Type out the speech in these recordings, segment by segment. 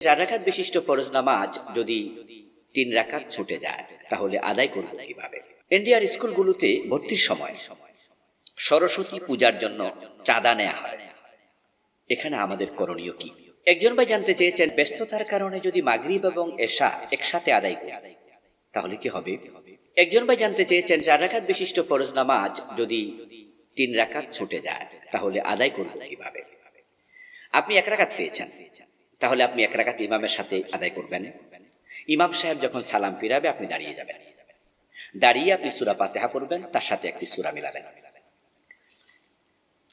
চার বিশিষ্ট ফরজ নামাজ যদি তিন ছুটে যায়, তাহলে আদায় করব কীভাবে? ইন্ডিয়ার স্কুলগুলোতে ভর্তির সময় সরস্বতী পূজার জন্য চাঁদা নেওয়া হয়। এখানে আমাদের করণীয় কি? একজন ভাই জানতে চেয়েছেন, ব্যস্ততার কারণে যদি মাগরিব এবং এশা একসাথে আদায় করি, তাহলে কি হবে? একজন ভাই জানতে চেয়েছেন, চার রাকাত বিশিষ্ট ফরজ নামাজ যদি তিন রাকাত ছুটে যায়, তাহলে আদায় করব কীভাবে? আপনি এক রাকাত পেয়েছেন। তাহলে আপনি এক রাকাত ইমামের সাথে আদায় করবেন। ইমাম সাহেব যখন সালাম ফিরাবে, আপনি দাঁড়িয়ে যাবেন। দাঁড়িয়ে আপনি সুরা পাতেহা পড়বেন, তার সাথে একটি সুরা মিলাবেন।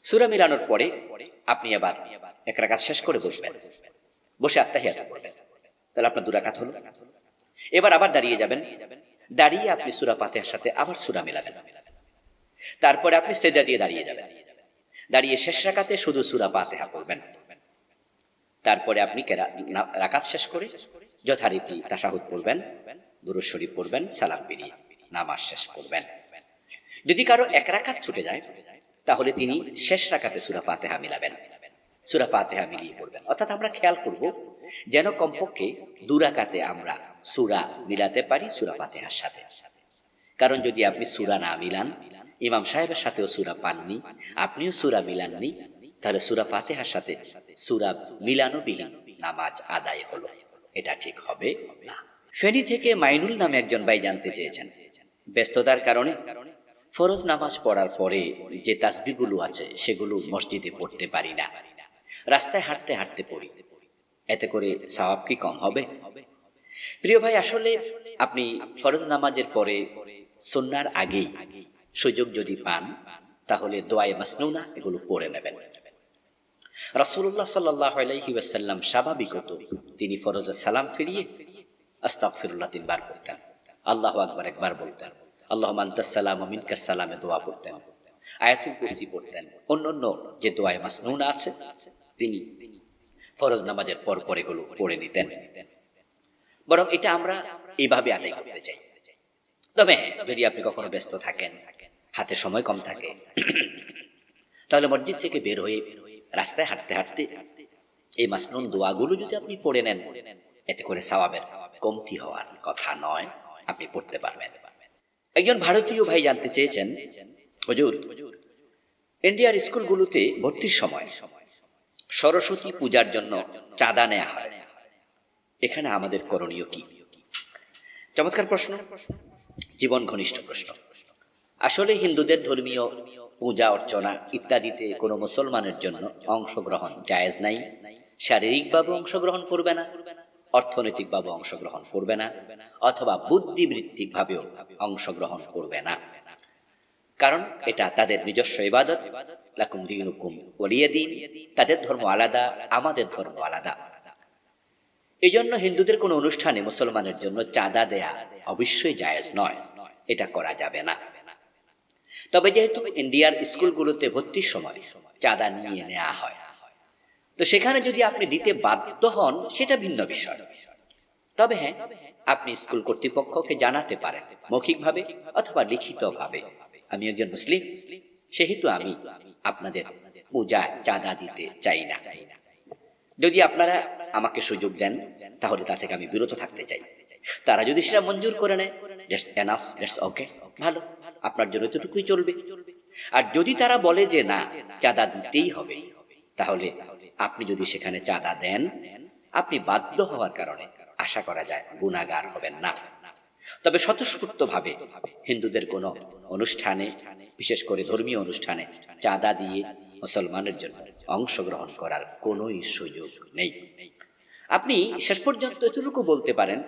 সুরা মিলানোর পরে আপনি আবার এক রাকাত শেষ করে বসবেন। বসে আত্মাহিয়াত করবেন। তাহলে আপনার দু রাকাত হলো। এবার আবার দাঁড়িয়ে যাবেন। দাঁড়িয়ে আপনি সুরা পাতেহার সাথে আবার সুরা মিলাবেন। তারপরে আপনি সেজা দিয়ে দাঁড়িয়ে যাবেন। দাঁড়িয়ে শেষ রাকাতে শুধু সুরা পাতেহা পড়বেন। তারপরে আপনি রাকাত শেষ করে যথারীতি তাসাহুদ পড়বেন, দুরুদ শরীফ পড়বেন, সালাম বেরিয়ে নামাজ শেষ করবেন। যদি কারও এক রাকাত ছুটে যায়, তাহলে তিনি শেষ রাকাতে সুরা পাতেহা মিলাবেন। সুরা পাতেহা মিলিয়ে পড়বেন। অর্থাৎ আমরা খেয়াল করব যেন কমপক্ষে দু রাকাতে আমরা সুরা মিলাতে পারি সুরা পাতেহার সাথে। কারণ যদি আপনি সুরা না মিলান, ইমাম সাহেবের সাথেও সুরা পাননি, আপনিও সুরা মিলাননি তাহলে সুরা ফাতেহার সাথে সুরা মিলানো বিলীন নামাজ আদায় হলো। এটা ঠিক হবে না। ফেনী থেকে মাইনুল নামে একজন ভাই জানতে চেয়েছেন। ব্যস্ততার কারণে ফরজ নামাজ পড়ার পরে যে তাসবিগুলো আছে সেগুলো মসজিদে পড়তে পারি না। রাস্তায় হাঁটতে হাঁটতে পড়ি। এতে করে সওয়াব কি কম হবে? প্রিয় ভাই, আসলে আপনি ফরজ নামাজের পরে সন্ন্যার আগেই সুযোগ যদি পান, তাহলে দোয়ায় মাসনুনা, এগুলো পড়ে নেবেন। রাসূলুল্লাহ সাল্লাহ আলাইহি ওয়াসাল্লাম স্বাভাবিকত তিনি ফরজ সালাম ফিরিয়ে আস্তাগফিরুল্লাহ তিনবার পড়তেন আল্লাহ আকবার একবার বলতেন। আল্লাহ মান্তাসালাম মিনকাস সালামে দোয়া পড়তেন আয়াতুল কুরসি পড়তেন। অন্যান্য যে দোয়ায় মাসনুনা আছে, তিনি ফরজ নামাজের পর পর এগুলো পড়ে নিতেন। বরং এটা আমরা এইভাবে আদায় করতে চাই। তবে হ্যাঁ যদি আপনি কখনো ব্যস্ত থাকেন, হাতে সময় কম থাকে, তাহলে মসজিদ থেকে বের হয়ে রাস্তায় হাঁটতে হাঁটতে এই মাসনুন দোয়াগুলো যদি আপনি পড়ে নেন, এতে করে সওয়াবের কমতি হওয়ার কথা নয়, আপনি পড়তে পারবেন। একজন ভারতীয় ভাই জানতে চেয়েছেন, হুজুর, ইন্ডিয়ার স্কুলগুলোতে ভর্তির সময় সরস্বতী পূজার জন্য চাঁদা নেওয়া হয়। এখানে আমাদের করণীয় কি? চমৎকার প্রশ্ন। জীবন ঘনিষ্ঠ প্রশ্ন। আসলে হিন্দুদের ধর্মীয় পূজা অর্চনা ইত্যাদিতে কোনো মুসলমানের জন্য অংশগ্রহণ জায়েজ নাই। শারীরিকভাবে অংশগ্রহণ করবে না, অর্থনৈতিকভাবে অংশগ্রহণ করবে না, অথবা বুদ্ধিবৃত্তিকভাবেও অংশগ্রহণ করবে না। কারণ এটা তাদের নিজস্ব ইবাদত। লাকুম দিনুকুম ওলিয়ে দিন, তাদের ধর্ম আলাদা, আমাদের ধর্ম আলাদা। এই জন্য হিন্দুদের কোনো অনুষ্ঠানে মুসলমানের জন্য চাঁদা দেয়া অবশ্যই জায়েজ নয়, এটা করা যাবে না। তবে যেহেতু ইন্ডিয়ার স্কুলগুলোতে ভর্তির সময় চাঁদা নিয়ে নেওয়া হয়, তো সেখানে যদি আপনি দিতে বাধ্য হন, সেটা ভিন্ন বিষয়। তবে হ্যাঁ আপনি স্কুল কর্তৃপক্ষকে জানাতে পারেন, মৌখিকভাবে অথবা লিখিতভাবে। আমি একজন মুসলিম, সেহেতু আমি আপনাদের পূজায় চাঁদা দিতে চাই না। যদি আপনারা আমাকে সুযোগ দেন, তাহলে তা থেকে আমি বিরত থাকতে চাই। তারা যদি সেটা মঞ্জুর করে নেয় ভালো। আপনার জন্য এতটুকুই চলবে। আর যদি তারা বলে যে না, চাঁদা দিতেই হবে, তাহলে আপনি যদি সেখানে চাঁদা দেন, আপনি বাধ্য হওয়ার কারণে আশা করা যায় গুণাগার হবেন না। তবে স্বতঃস্ফূর্তভাবে হিন্দুদের কোনো অনুষ্ঠানে, বিশেষ করে ধর্মীয় অনুষ্ঠানে, চাঁদা দিয়ে মুসলমানের জন্য অংশগ্রহণ করার কোনোই সুযোগ নেই। আপনি শেষ পর্যন্ত এতটুকু বলতে পারেন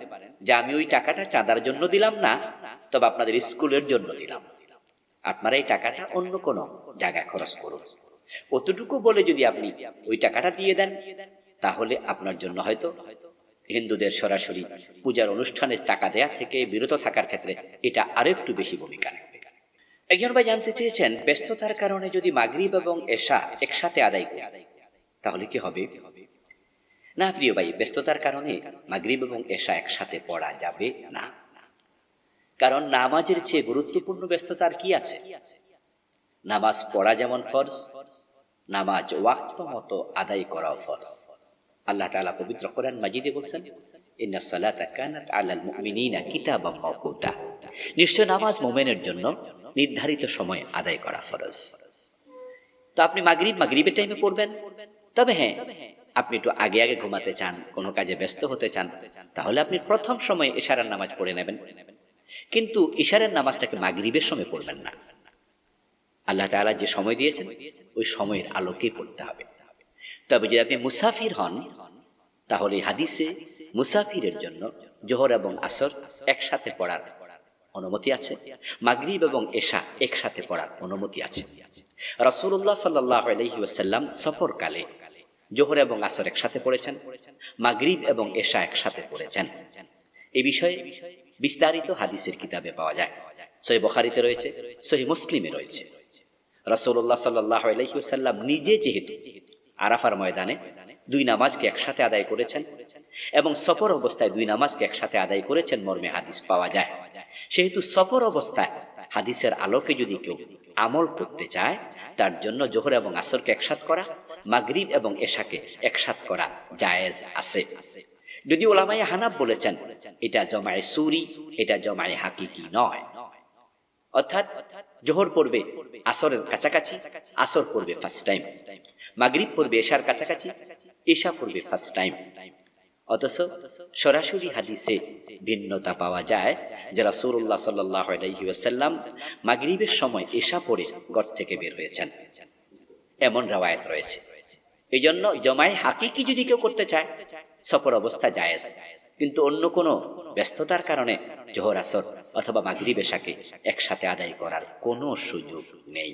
যে আমি ওই টাকাটা চাঁদার জন্য দিলাম না, তবে আপনাদের স্কুলের জন্য দিলাম। আপনারা এই টাকাটা অন্য কোনো জায়গায় খরচ করুন। অতটুকু বলে যদি আপনি ওই টাকাটা দিয়ে দেন, তাহলে আপনার জন্য হয়তো হিন্দুদের সরাসরি পূজার অনুষ্ঠানের টাকা দেয়া থেকে বিরত থাকার ক্ষেত্রে এটা আরও একটু বেশি ভূমিকা একজন ভাই জানতে চেয়েছেন, ব্যস্ততার কারণে যদি মাগরিব এবং এশা একসাথে আদায় করি, তাহলে কি হবে? না প্রিয় ভাই, ব্যস্ততার কারণে মাগরিব এবং এশা একসাথে পড়া যাবে না। কারণ নামাজের চেয়ে গুরুত্বপূর্ণ ব্যস্ততার কি আছে? নামাজ পড়া যেমন ফরজ, নামাজ ওয়াক্ত মতো আদায় করাও ফরজ। আল্লাহ তাআলা পবিত্র কোরআন মাজিদে বলছেন, ইন্না সালাতা কানাত আলাল মুমিনিনা কিতাবাম মাওকুতা। নিশ্চয় নামাজ মোমেনের জন্য নির্ধারিত সময় আদায় করা ফরজ। তো আপনি মাগরিব, মাগরিবের টাইমে পড়বেন? তবে হ্যাঁ আপনি একটু আগে আগে ঘুমাতে চান, কোনো কাজে ব্যস্ত হতে চান, তাহলে আপনি প্রথম সময় ইশারার নামাজ পড়ে নেবেন। কিন্তু ইশারের নামাজটাকে মাগরিবের সময় পড়বেন না। আল্লাহ তাআলা যে সময় দিয়েছেন, ওই সময়ের আলোকেই পড়তে হবে। তবে যদি আপনি মুসাফির হন, তাহলে হাদিসে মুসাফিরের জন্য জোহর এবং আসর একসাথে পড়ার অনুমতি আছে। মাগরিব এবং এশা একসাথে পড়ার অনুমতি আছে। রাসূলুল্লাহ সাল্লাহ আলহি ওয়াসাল্লাম সফরকালে জোহর এবং আসর একসাথে পড়েছেন, মাগরিব এবং এশা একসাথে পড়েছেন। এই বিষয়ে বিস্তারিত হাদিসের কিতাবে পাওয়া যায়। সহি বখারিতে রয়েছে, সহি মুসলিমে রয়েছে। রাসূলুল্লাহ সাল্লাহ নিজে যেহেতু আরাফার ময়দানে দুই নামাজকে একসাথে আদায় করেছেন এবং সফর অবস্থায় দুই নামাজকে একসাথে আদায় করেছেন মর্মে হাদিস পাওয়া যায়। সেহেতু সফর অবস্থায় হাদিসের আলোকে যদি কেউ আমল করতে চায়, তার জন্য জোহর এবং আসরকে একসাথ করা মাগরিব এবং এশাকে একসাথ করা জায়েজ আছে। যদি ওলামাই হানাব বলেছেন, এটা জমায় সুরি, এটা জমায় হাকিকি নয়। অর্থাৎ জোহর পড়বে আসরের কাছাকাছি, আসর পড়বে ফার্স্ট টাইম মাগরিব পড়বে এশার কাছাকাছি এশা পড়বে ফার্স্ট টাইম অথচ সরাসরি হাদিসে ভিন্নতা পাওয়া যায় যে রাসূলুল্লাহ সাল্লাল্লাহু আলাইহি ওয়াসাল্লাম মাগরিবের সময় এশা পড়ে ঘর থেকে বের হয়েছেন। এমন রাওয়ায়াত রয়েছে। এই জন্য জমায় হাকিকি যদি কেউ করতে চায়, সফর অবস্থা জায়েজ। কিন্তু অন্য কোনো ব্যস্ততার কারণে জোহর আসর অথবা মাগরিব এশাকে একসাথে আদায় করার কোনো সুযোগ নেই।